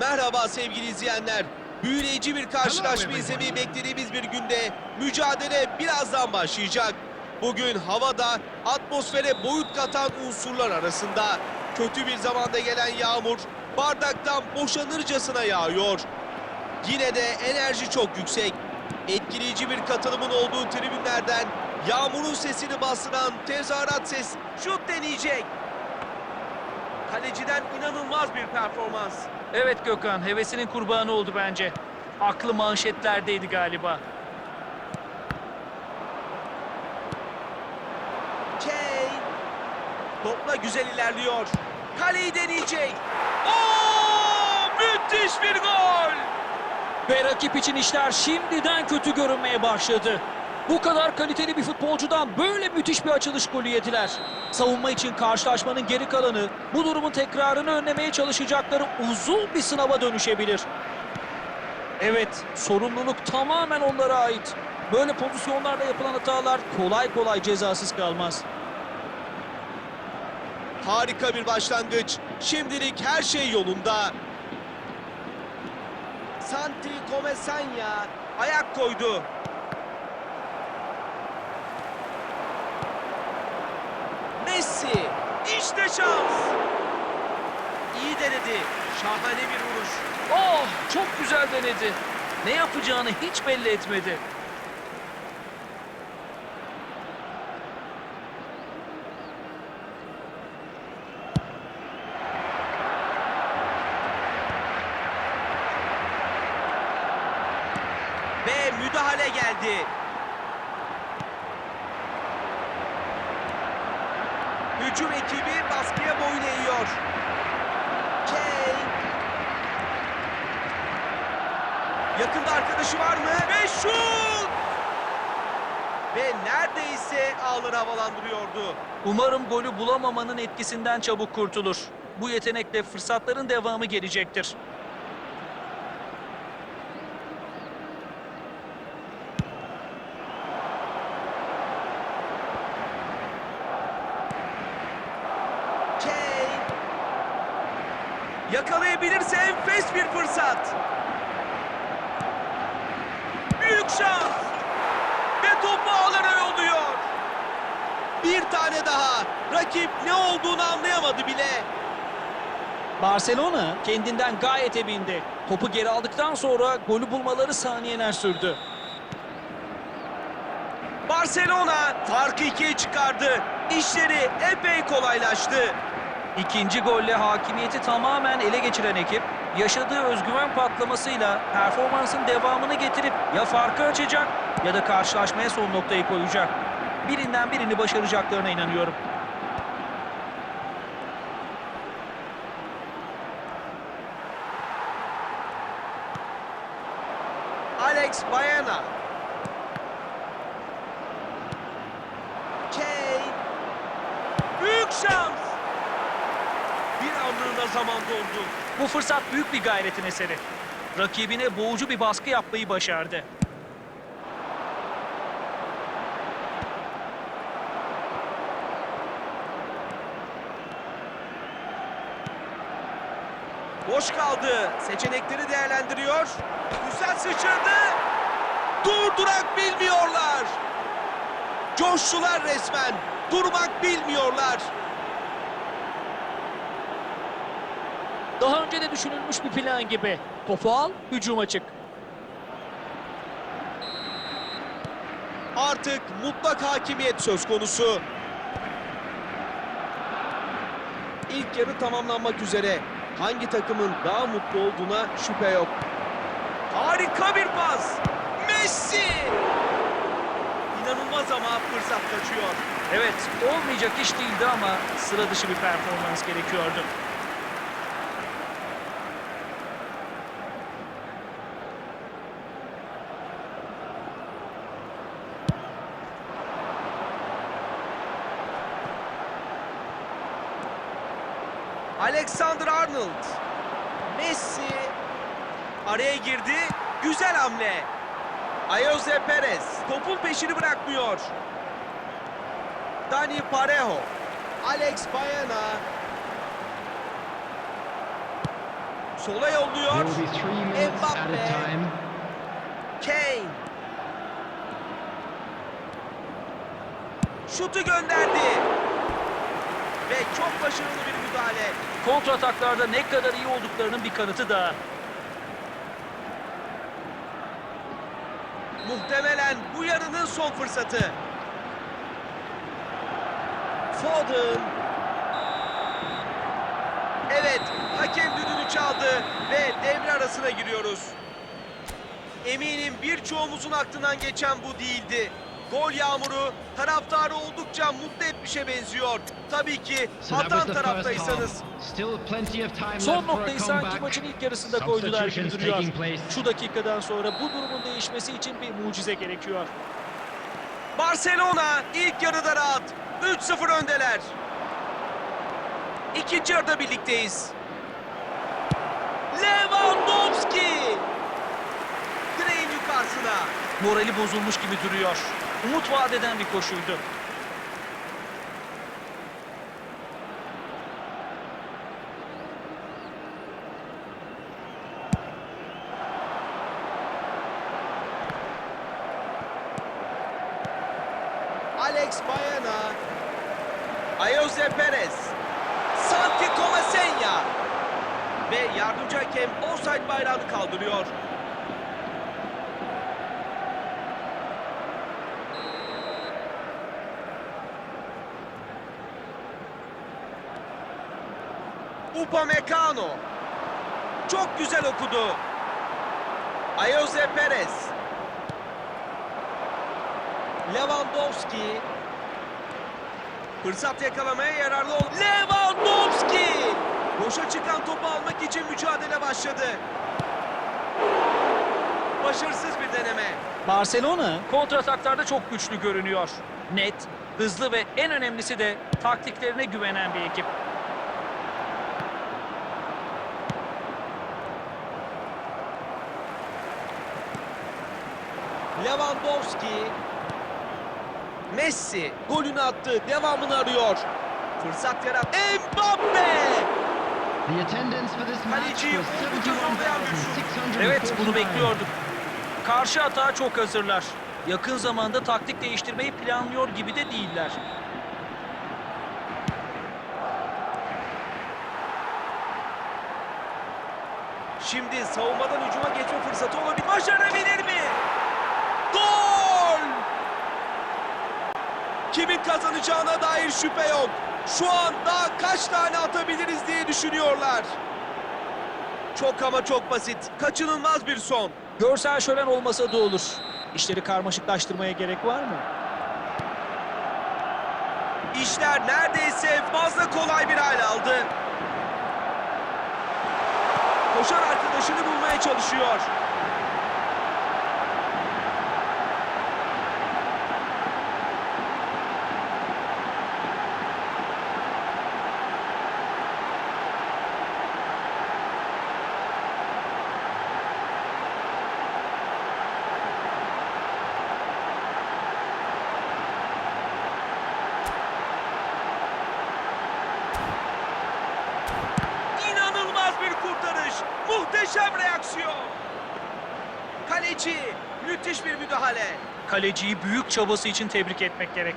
Merhaba sevgili izleyenler. Büyüleyici bir karşılaşma izlemeyi beklediğimiz bir günde mücadele birazdan başlayacak. Bugün havada atmosfere boyut katan unsurlar arasında kötü bir zamanda gelen yağmur bardaktan boşanırcasına yağıyor. Yine de enerji çok yüksek. Etkileyici bir katılımın olduğu tribünlerden yağmurun sesini bastıran tezahürat ses şut deneyecek. Kaleciden inanılmaz bir performans. Evet Gökhan, hevesinin kurbanı oldu bence. Aklı manşetlerdeydi galiba. Kane. Topla güzel ilerliyor. Kaleyi deneyecek. Oo! Müthiş bir gol. Ve rakip için işler şimdiden kötü görünmeye başladı. Bu kadar kaliteli bir futbolcudan böyle müthiş bir açılış golü yediler. Savunma için karşılaşmanın geri kalanı bu durumun tekrarını önlemeye çalışacakları uzun bir sınava dönüşebilir. Evet, sorumluluk tamamen onlara ait. Böyle pozisyonlarda yapılan hatalar kolay kolay cezasız kalmaz. Harika bir başlangıç. Şimdilik her şey yolunda. Santi Comesanya ayak koydu. Messi işte şans. İyi denedi. Şahane bir vuruş. Oh, çok güzel denedi. Ne yapacağını hiç belli etmedi. Ve müdahale geldi. Hücum ekibi baskıya boyun eğiyor. Kane. Yakında arkadaşı var mı? Ve şut! Ve neredeyse ağları havalandırıyordu. Umarım golü bulamamanın etkisinden çabuk kurtulur. Bu yetenekle fırsatların devamı gelecektir. Kane. Yakalayabilirse enfes bir fırsat. Büyük şans. Ve topu ağlara yolluyor. Bir tane daha. Rakip ne olduğunu anlayamadı bile. Barcelona kendinden gayet emindi. Topu geri aldıktan sonra golü bulmaları saniyeler sürdü. Barcelona farkı ikiye çıkardı. İşleri epey kolaylaştı. İkinci golle hakimiyeti tamamen ele geçiren ekip, yaşadığı özgüven patlamasıyla performansın devamını getirip ya farkı açacak ya da karşılaşmaya son noktayı koyacak. Birinden birini başaracaklarına inanıyorum. Alex Baena. Kane. Büyük şans. Bir anlığına zaman doldu. Bu fırsat büyük bir gayretin eseri. Rakibine boğucu bir baskı yapmayı başardı. Boş kaldı. Seçenekleri değerlendiriyor. Güzel sıçradı. Durdurak bilmiyorlar. Coştular resmen. Durmak bilmiyorlar. Daha önce de düşünülmüş bir plan gibi. Topu al, hücum açık. Artık mutlak hakimiyet söz konusu. İlk yarı tamamlanmak üzere. Hangi takımın daha mutlu olduğuna şüphe yok. Harika bir pas. Messi! İnanılmaz ama fırsat kaçıyor. Evet, olmayacak iş değildi ama sıra dışı bir performans gerekiyordu. Alexander Arnold. Messi araya girdi. Güzel hamle. Ayoze Perez topun peşini bırakmıyor. Dani Parejo. Alex Baena. Sola yolluyor. Mbappe. Kane. Şutu gönderdi. Ve çok başarılı bir müdahale. Kontra ataklarda ne kadar iyi olduklarının bir kanıtı da. Muhtemelen bu yarının son fırsatı. Foden. Evet, hakem düdüğünü çaldı ve devre arasına giriyoruz. Eminim birçoğumuzun aklından geçen bu değildi. Gol yağmuru taraftarı oldukça mutlu etmişe benziyor. Tabii ki So that was atan the first taraftaysanız. Son noktayı sanki maçın ilk yarısında koydular gibi duruyor. Şu dakikadan sonra bu durumun değişmesi için bir mucize gerekiyor. Barcelona ilk yarıda rahat. 3-0 öndeler. İkinci yarıda birlikteyiz. Lewandowski! Direğin yukarısına. Morali bozulmuş gibi duruyor. Umut vaat eden bir koşuydu. Alex Baena. Ayoze Perez. Santi Comasenya. Ve yardımcı hakem offside bayrağını kaldırıyor. Upamecano. Çok güzel okudu. Ayoze Perez. Lewandowski. Fırsat yakalamaya yararlı oldu. Lewandowski! Boşa çıkan topu almak için mücadele başladı. Başarısız bir deneme. Barcelona Kontra ataklarda çok güçlü görünüyor. Net, hızlı ve en önemlisi de taktiklerine güvenen bir ekip. Lewandowski. Messi golünü attı. Devamını arıyor. Fırsat yarat. Mbappe! 71,649. Evet, bunu bekliyorduk. Karşı atağa çok hazırlar. Yakın zamanda taktik değiştirmeyi planlıyor gibi de değiller. Şimdi savunmadan hücuma geçme fırsatı olabilir. Başarabilir mi? Gol! Kimin kazanacağına dair şüphe yok. Şu an daha kaç tane atabiliriz diye düşünüyorlar. Çok ama çok basit. Kaçınılmaz bir son. görsel şölen olmasa da olur. İşleri karmaşıklaştırmaya gerek var mı? İşler neredeyse fazla kolay bir hale aldı. Koşan arkadaşını bulmaya çalışıyor. İnanılmaz bir kurtarış. Muhteşem reaksiyon. Kaleci müthiş bir müdahale. Kaleciyi büyük çabası için tebrik etmek gerek.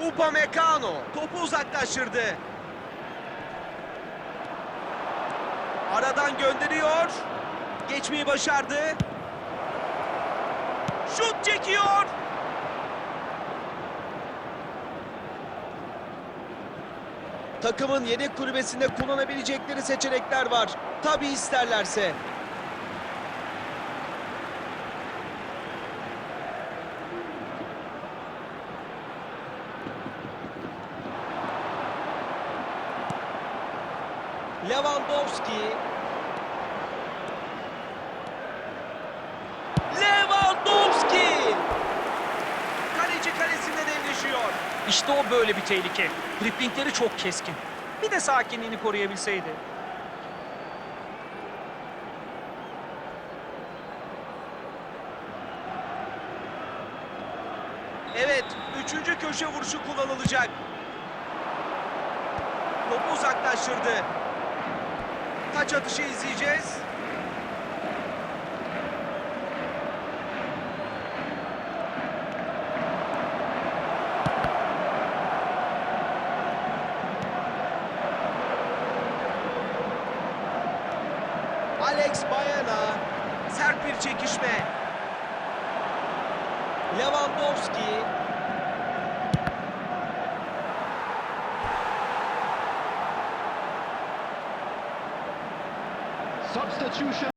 Upamecano topu uzaklaştırdı. Aradan gönderiyor. Geçmeyi başardı. Şut çekiyor. Takımın yedek kulübesinde kullanabilecekleri seçenekler var. Tabi isterlerse. Lewandowski. Lewandowski! Kaleci kalesinde devleşiyor. İşte o böyle bir tehlike. Driplingleri çok keskin. Bir de sakinliğini koruyabilseydi. Evet, üçüncü köşe vuruşu kullanılacak. Topu uzaklaştırdı. Taç atışı izleyeceğiz. Alex Bayana. Sert bir çekişme. Lewandowski. Substitution.